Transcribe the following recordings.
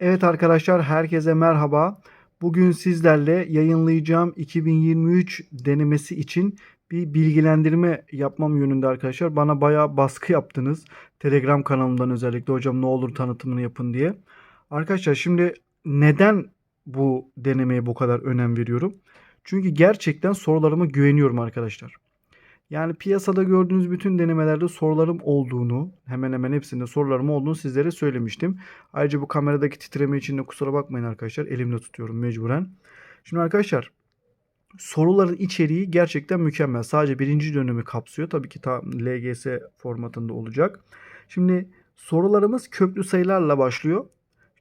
Evet arkadaşlar herkese merhaba. Bugün sizlerle yayınlayacağım 2023 denemesi için bir bilgilendirme yapmam yönünde arkadaşlar. Bana bayağı baskı yaptınız. Telegram kanalımdan özellikle hocam ne olur tanıtımını yapın diye. Arkadaşlar şimdi neden bu denemeye bu kadar önem veriyorum? Çünkü gerçekten sorularıma güveniyorum arkadaşlar. Yani piyasada gördüğünüz bütün denemelerde sorularım olduğunu, hemen hemen hepsinde sorularım olduğunu sizlere söylemiştim. Ayrıca bu kameradaki titreme için de kusura bakmayın arkadaşlar. Elimle tutuyorum mecburen. Şimdi arkadaşlar soruların içeriği gerçekten mükemmel. Sadece birinci dönemi kapsıyor. Tabii ki tam LGS formatında olacak. Şimdi sorularımız köklü sayılarla başlıyor.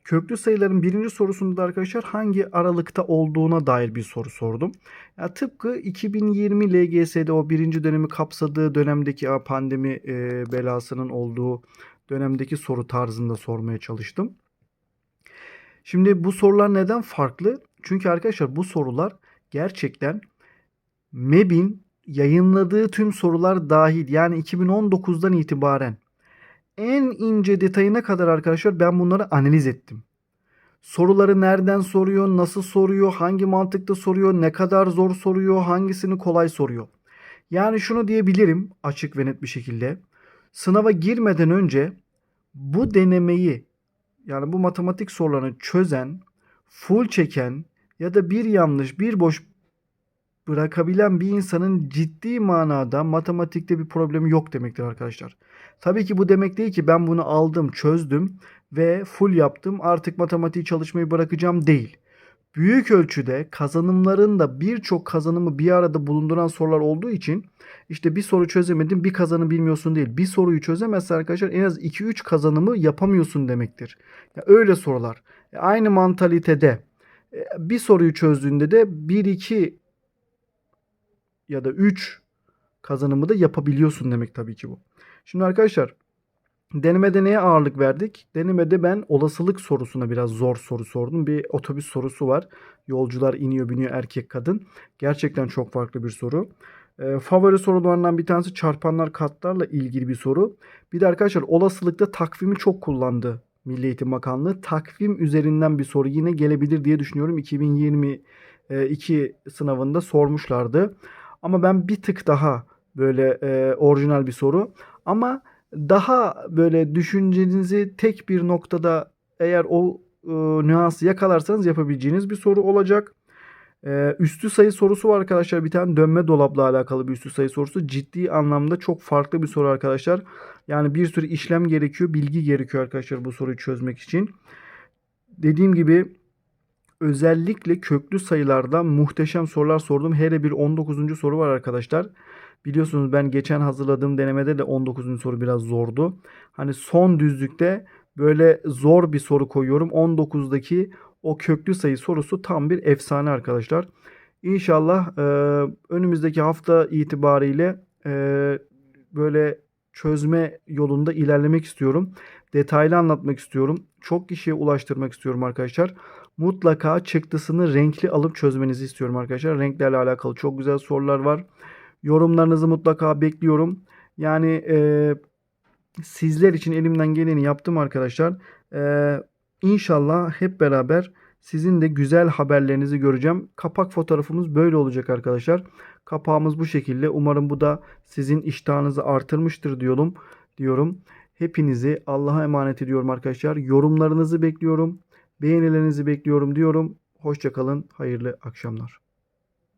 Köklü sayıların birinci sorusunda da arkadaşlar hangi aralıkta olduğuna dair bir soru sordum. Ya tıpkı 2020 LGS'de o birinci dönemi kapsadığı dönemdeki pandemi e, belasının olduğu dönemdeki soru tarzında sormaya çalıştım. Şimdi bu sorular neden farklı? Çünkü arkadaşlar bu sorular gerçekten MEB'in yayınladığı tüm sorular dahil yani 2019'dan itibaren en ince detayına kadar arkadaşlar ben bunları analiz ettim. Soruları nereden soruyor, nasıl soruyor, hangi mantıkta soruyor, ne kadar zor soruyor, hangisini kolay soruyor. Yani şunu diyebilirim açık ve net bir şekilde. Sınava girmeden önce bu denemeyi yani bu matematik sorularını çözen, full çeken ya da bir yanlış, bir boş bırakabilen bir insanın ciddi manada matematikte bir problemi yok demektir arkadaşlar. Tabii ki bu demek değil ki ben bunu aldım, çözdüm ve full yaptım. Artık matematiği çalışmayı bırakacağım değil. Büyük ölçüde kazanımların da birçok kazanımı bir arada bulunduran sorular olduğu için işte bir soru çözemedin bir kazanım bilmiyorsun değil. Bir soruyu çözemezsen arkadaşlar en az 2-3 kazanımı yapamıyorsun demektir. Ya öyle sorular. E, aynı mantalitede e, bir soruyu çözdüğünde de 1-2 ya da 3 kazanımı da yapabiliyorsun demek tabii ki bu. Şimdi arkadaşlar denemede neye ağırlık verdik? Denemede ben olasılık sorusuna biraz zor soru sordum. Bir otobüs sorusu var. Yolcular iniyor biniyor erkek kadın. Gerçekten çok farklı bir soru. E, favori sorularından bir tanesi çarpanlar katlarla ilgili bir soru. Bir de arkadaşlar olasılıkta takvimi çok kullandı Milli Eğitim Bakanlığı. Takvim üzerinden bir soru yine gelebilir diye düşünüyorum. 2022 sınavında sormuşlardı. Ama ben bir tık daha böyle e, orijinal bir soru. Ama daha böyle düşüncenizi tek bir noktada eğer o e, nüansı yakalarsanız yapabileceğiniz bir soru olacak. E, üstü sayı sorusu var arkadaşlar. Bir tane dönme dolapla alakalı bir üstü sayı sorusu. Ciddi anlamda çok farklı bir soru arkadaşlar. Yani bir sürü işlem gerekiyor, bilgi gerekiyor arkadaşlar bu soruyu çözmek için. Dediğim gibi özellikle köklü sayılarda muhteşem sorular sordum. Her bir 19. soru var arkadaşlar. Biliyorsunuz ben geçen hazırladığım denemede de 19. soru biraz zordu. Hani son düzlükte böyle zor bir soru koyuyorum. 19'daki o köklü sayı sorusu tam bir efsane arkadaşlar. İnşallah e, önümüzdeki hafta itibariyle e, böyle çözme yolunda ilerlemek istiyorum. Detaylı anlatmak istiyorum. Çok kişiye ulaştırmak istiyorum arkadaşlar. Mutlaka çıktısını renkli alıp çözmenizi istiyorum arkadaşlar. Renklerle alakalı çok güzel sorular var. Yorumlarınızı mutlaka bekliyorum. Yani e, sizler için elimden geleni yaptım arkadaşlar. E, inşallah hep beraber sizin de güzel haberlerinizi göreceğim. Kapak fotoğrafımız böyle olacak arkadaşlar. Kapağımız bu şekilde. Umarım bu da sizin iştahınızı artırmıştır diyorum. diyorum. Hepinizi Allah'a emanet ediyorum arkadaşlar. Yorumlarınızı bekliyorum. Beğenilerinizi bekliyorum diyorum. Hoşçakalın. Hayırlı akşamlar.